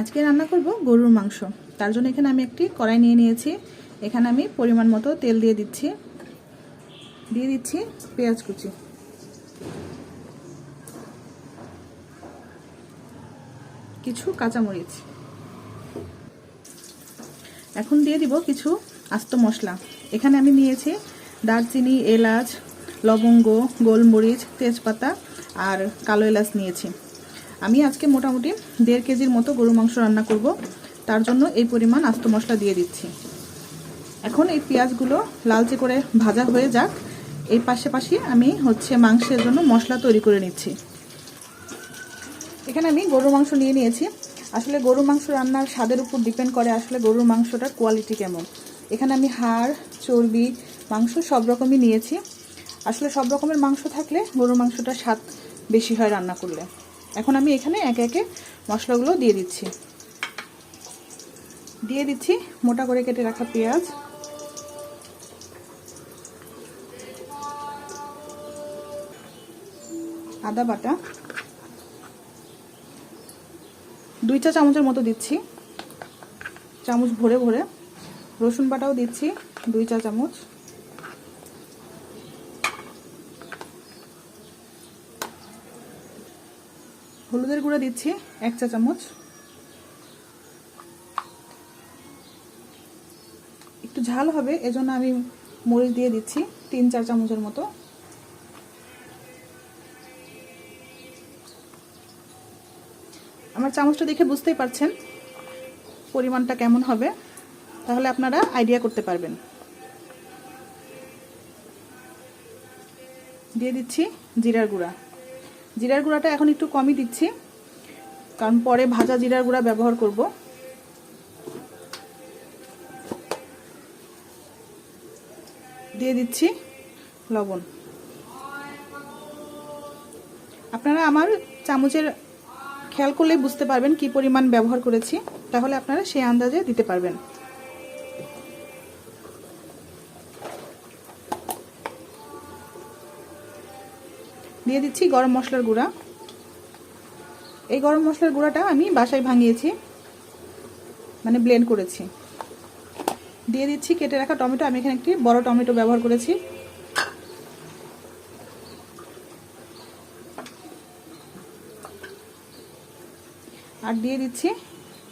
আজকে রান্না করব গরুর মাংস। তার জন্য এখানে আমি একটি কড়াই নিয়ে নিয়েছি। এখানে আমি পরিমাণ মতো তেল দিয়ে দিচ্ছি। দিয়ে দিচ্ছি পেঁয়াজ কুচি। কিছু কাঁচামরিচ। এখন দিয়ে দিব কিছু আস্ত মশলা। এখানে আমি নিয়েছি দারচিনি, এলাচ, লবঙ্গ, গোলমরিচ, তেজপাতা আর কালো এলাচ নিয়েছি। আমি আজকে মোটামুটি দেড় কেজির মতো গরু মাংস রান্না করব। তার জন্য এই পরিমাণ আস্ত মশলা দিয়ে দিচ্ছি। এখন এই পেঁয়াজগুলো লালচে করে ভাজা হয়ে যাক। এই পাশে পাশে আমি হচ্ছে মাংসের জন্য মশলা তৈরি করে নিচ্ছি। এখানে আমি গরুর মাংস নিয়ে নিয়েছি। আসলে গরুর মাংস রান্নার স্বাদের উপর ডিপেন্ড করে আসলে গরুর মাংসটার কোয়ালিটি কেমন। এখানে আমি হাড়, চর্বি, মাংস সব রকমই নিয়েছি। আসলে সব রকমের মাংস থাকলে গরুর মাংসটা স্বাদ বেশি হয় রান্না করলে। এখন আমি এখানে একে একে মশলাগুলো দিয়ে দিচ্ছি। দিয়ে দিচ্ছি মোটা করে কেটে রাখা পেঁয়াজ। আদা বাটা। দুই চা চামচের মতো দিচ্ছি। চামচ ভরে ভরে। রসুন বাটাও দিচ্ছি, দুই চা চামচ। হলুদের গুঁড়া দিচ্ছি, এক চা চামচ। একটু ঝাল হবে, এজন্য আমি মরিচ দিয়ে দিচ্ছি, তিন চার চামচের মতো। আমার চামচটা দেখে বুঝতেই পারছেন পরিমাণটা কেমন হবে, তাহলে আপনারা আইডিয়া করতে পারবেন। দিয়ে দিচ্ছি জিরার গুঁড়া। জিরার গুঁড়াটা এখন একটু কমই দিচ্ছি, কারণ পরে ভাজা জিরার গুঁড়া ব্যবহার করব। দিয়ে দিচ্ছি লবণ। আপনারা আমার চামচের খেয়াল করলেই বুঝতে পারবেন কি পরিমাণ ব্যবহার করেছি, তাহলে আপনারা সেই আন্দাজে দিতে পারবেন। দিয়ে দিচ্ছি গরম মশলার গুঁড়া। এই গরম মশলার গুঁড়াটা আমি বাসায় ভাঙিয়েছি মানে ব্লেন্ড করেছি। দিয়ে দিচ্ছি কেটে রাখা টমেটো, আমি এখানে একটি বড় টমেটো ব্যবহার করেছি। আর দিয়ে দিচ্ছি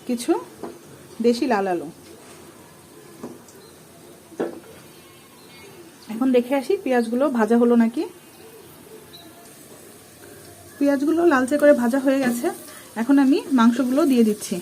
কিছু দেশি লাল আলু। এখন দেখে আসি পেঁয়াজগুলো ভাজা হলো নাকি। পেঁয়াজগুলো লালচে করে ভাজা হয়ে গেছে। এখন আমি মাংসগুলো দিয়ে দিচ্ছি।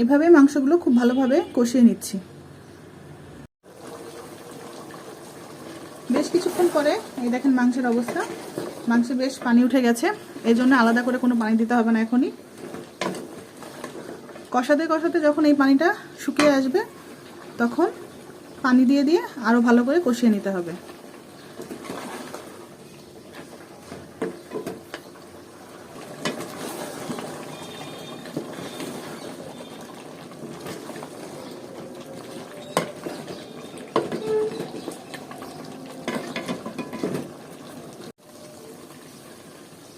এভাবে মাংসগুলো খুব ভালোভাবে কষিয়ে নিচ্ছি। বেশ কিছুক্ষণ পরে, এই দেখেন মাংসের অবস্থা। মাংসে বেশ পানি উঠে গেছে। এই জন্য আলাদা করে কোনো পানি দিতে হবে না এখনই। কষাতে কষাতে যখন এই পানিটা শুকিয়ে আসবে, তখন পানি দিয়ে দিয়ে আরও ভালো করে কষিয়ে নিতে হবে।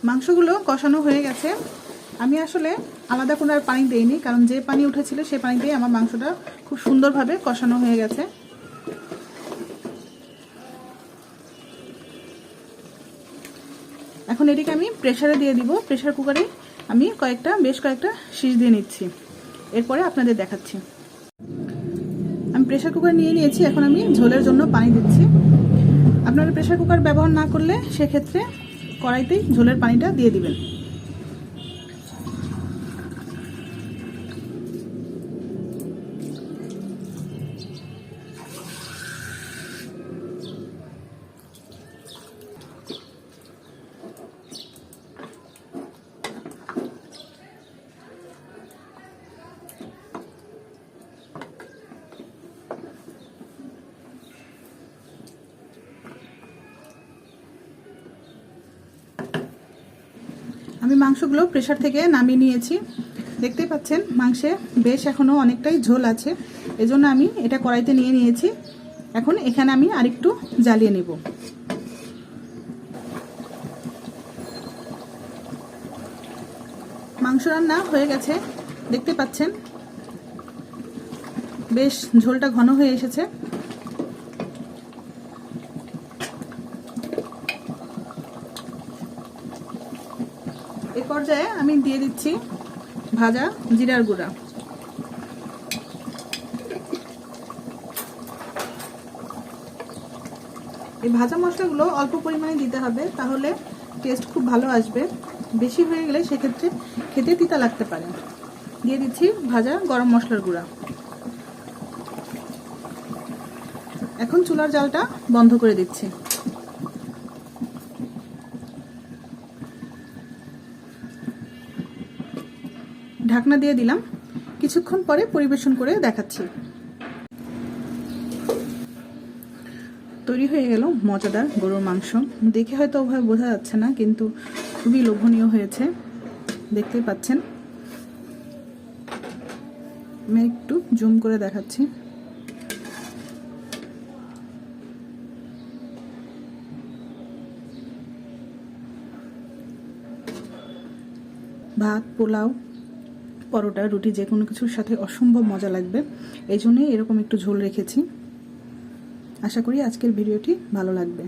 মাংসগুলো কষানো হয়ে গেছে। আমি আসলে আলাদা কোনো আর পানি দেইনি, কারণ যে পানি উঠেছিল সে দিয়ে আমার মাংসটা খুব সুন্দরভাবে কষানো হয়ে গেছে। এখন এটিকে আমি প্রেশারে দিয়ে দিব। প্রেশার কুকারে আমি কয়েকটা, বেশ কয়েকটা শীষ দিয়ে নিচ্ছি। এরপরে আপনাদের দেখাচ্ছি। আমি প্রেশার কুকার নিয়ে নিয়েছি, এখন আমি ঝোলের জন্য পানি দিচ্ছি। আপনারা প্রেশার কুকার ব্যবহার না করলে সেক্ষেত্রে কড়াইতেই ঝোলের পানিটা দিয়ে দিবেন। আমি মাংসগুলো প্রেশার থেকে নামিয়ে নিয়েছি। দেখতেই পাচ্ছেন, মাংসে বেশ এখনও অনেকটাই ঝোল আছে। এজন্য আমি এটা কড়াইতে নিয়ে নিয়েছি। এখন এখানে আমি আরেকটু জ্বালিয়ে নেব। মাংস রান্না হয়ে গেছে। দেখতে পাচ্ছেন, বেশ ঝোলটা ঘন হয়ে এসেছে। পর্যায়ে আমি দিয়ে দিচ্ছি ভাজা জিরার গুঁড়া। এই ভাজা মশলাগুলো অল্প পরিমাণে দিতে হবে, তাহলে টেস্ট খুব ভালো আসবে। বেশি হয়ে গেলে সেক্ষেত্রে খেতে তিতা লাগতে পারে। দিয়ে দিচ্ছি ভাজা গরম মশলার গুঁড়া। এখন চুলার জালটা বন্ধ করে দিচ্ছি। ঢাকনা দিয়ে দিলাম। কিছুক্ষণ পরে পরিবেশন করে দেখাচ্ছি। তৈরি হয়ে গেল মজাদার গরুর মাংস। দেখে হয়তো ওভাবে বোঝা যাচ্ছে না, কিন্তু খুবই লোভনীয় হয়েছে। দেখতেই পাচ্ছেন। আমি একটু জুম করে দেখাচ্ছি। ভাত, পোলাও পরোটা, রুটি যে কোনো কিছুর সাথে অসম্ভব মজা লাগবে। এই জন্যই এরকম একটু ঝোল রেখেছি। আশা করি আজকের ভিডিওটি ভালো লাগবে।